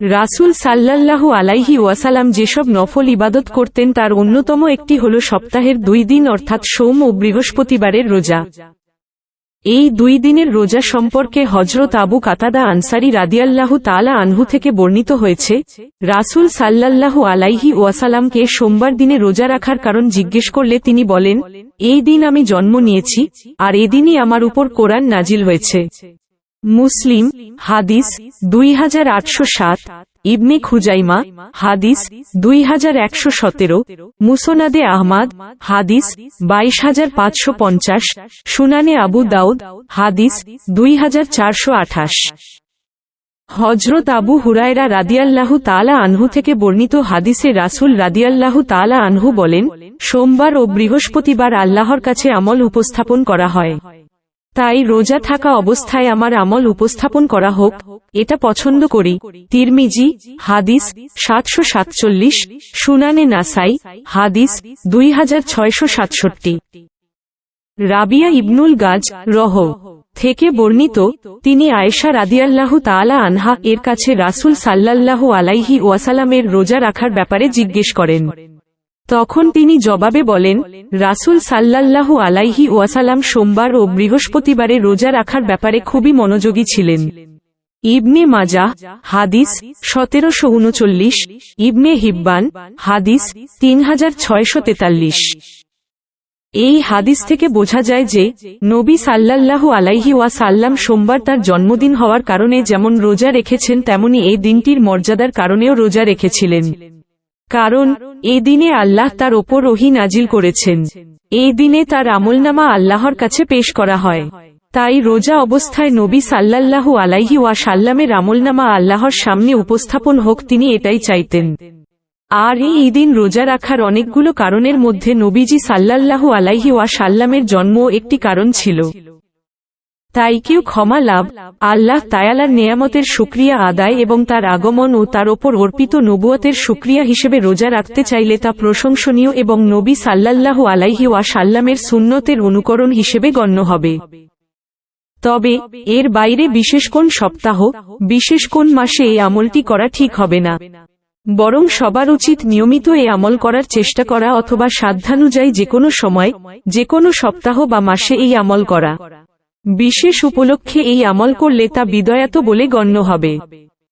রাসূল সাল্লাল্লাহু আলাইহি ওয়াসালাম যেসব নফল ইবাদত করতেন, তার অন্যতম একটি হল সপ্তাহের দুই দিন, অর্থাৎ সোম ও বৃহস্পতিবারের রোজা। এই দুই দিনের রোজা সম্পর্কে হজরত আবু কাতাদা আনসারি রাদিয়াল্লাহু তালা আনহু থেকে বর্ণিত হয়েছে, রাসূল সাল্লাল্লাহু আলাইহি ওয়াসালামকে সোমবার দিনে রোজা রাখার কারণ জিজ্ঞেস করলে তিনি বলেন, এই দিন আমি জন্ম নিয়েছি, আর এদিনই আমার উপর কোরআন নাজিল হয়েছে। মুসলিম হাদিস দুই হাজার আটশো সাত ইবনে খুজাইমা হাদিস দুই হাজার একশো সতেরো মুসোনাদে আহমাদ হাদিস বাইশ হাজার পাঁচশো পঞ্চাশ সুনানে আবু দাউদ হাদিস দুই হাজার চারশো আঠাশ। হজরত আবু হুরায়রা রাদিয়াল্লাহু তালা আনহু থেকে বর্ণিত হাদিসে রাসুল রাদিয়াল্লাহু তালা আনহু বলেন সোমবার ও বৃহস্পতিবার আল্লাহর কাছে আমল উপস্থাপন করা হয়। তাই রোজা থাকা অবস্থায় আমার আমল উপস্থাপন করা হোক, এটা পছন্দ করি। তিরমিজি, হাদিস, সাতশো সাতচল্লিশ, সুনানে নাসাই, হাদিস, দুই হাজার ছয়শো সাতষট্টি। রাবিয়া ইবনুল গাজ, রহ, থেকে বর্ণিত, তিনি আয়েশা রাদিয়াল্লাহু তাআলা আনহা এর কাছে রাসূল সাল্লাল্লাহু আলাইহি ওয়াসালামের রোজা রাখার ব্যাপারে জিজ্ঞেস করেন। তখন তিনি জবাবে বলেন, রাসূল সাল্লাল্লাহু আলাইহি ওয়াসালাম সোমবার ও বৃহস্পতিবারে রোজা রাখার ব্যাপারে খুবই মনোযোগী ছিলেন। ইবনে মাজা হাদিস সতেরোশো উনচল্লিশ, ইবনে হিব্বান, হাদিস তিন হাজার ছয়শো তেতাল্লিশ। এই হাদিস থেকে বোঝা যায় যে, নবী সাল্লাল্লাহু আলাইহি ওয়া সাল্লাম সোমবার তার জন্মদিন হওয়ার কারণে যেমন রোজা রেখেছেন, তেমনি এই দিনটির মর্যাদার কারণেও রোজা রেখেছিলেন। কারণ, এই দিনে আল্লাহ তার ওপর ওহি নাজিল করেছেন। এই দিনে তার আমলনামা আল্লাহর কাছে পেশ করা হয়। তাই রোজা অবস্থায় নবী সাল্লাল্লাহু আলাইহি ওয়া সাল্লামের আমলনামা আল্লাহর সামনে উপস্থাপন হোক তিনি এটাই চাইতেন। আর এই দিন রোজা রাখার অনেকগুলো কারণের মধ্যে নবীজি সাল্লাল্লাহু আলাইহি ওয়া সাল্লামের জন্ম একটি কারণ ছিল। তাই কেউ ক্ষমা লাভ, আল্লাহ তায়ালার নেয়ামতের সুক্রিয়া আদায় এবং তার আগমন ও তার ওপর অর্পিত নবুয়তের সুক্রিয়া হিসেবে রোজা রাখতে চাইলে তা প্রশংসনীয় এবং নবী সাল্লাল্লাহু আলাইহি ওয়া সাল্লামের সুন্নতের অনুকরণ হিসেবে গণ্য হবে। তবে, এর বাইরে বিশেষ কোন সপ্তাহ, বিশেষ কোন মাসে এই আমলটি করা ঠিক হবে না। বরং সবার উচিত নিয়মিত এ আমল করার চেষ্টা করা অথবা সাধ্যানুযায়ী যে কোনো সময় যে কোনো সপ্তাহ বা মাসে এই আমল করা। বিশেষ উপলক্ষে এই আমল করলে তা বিদয়াত বলে গণ্য হবে।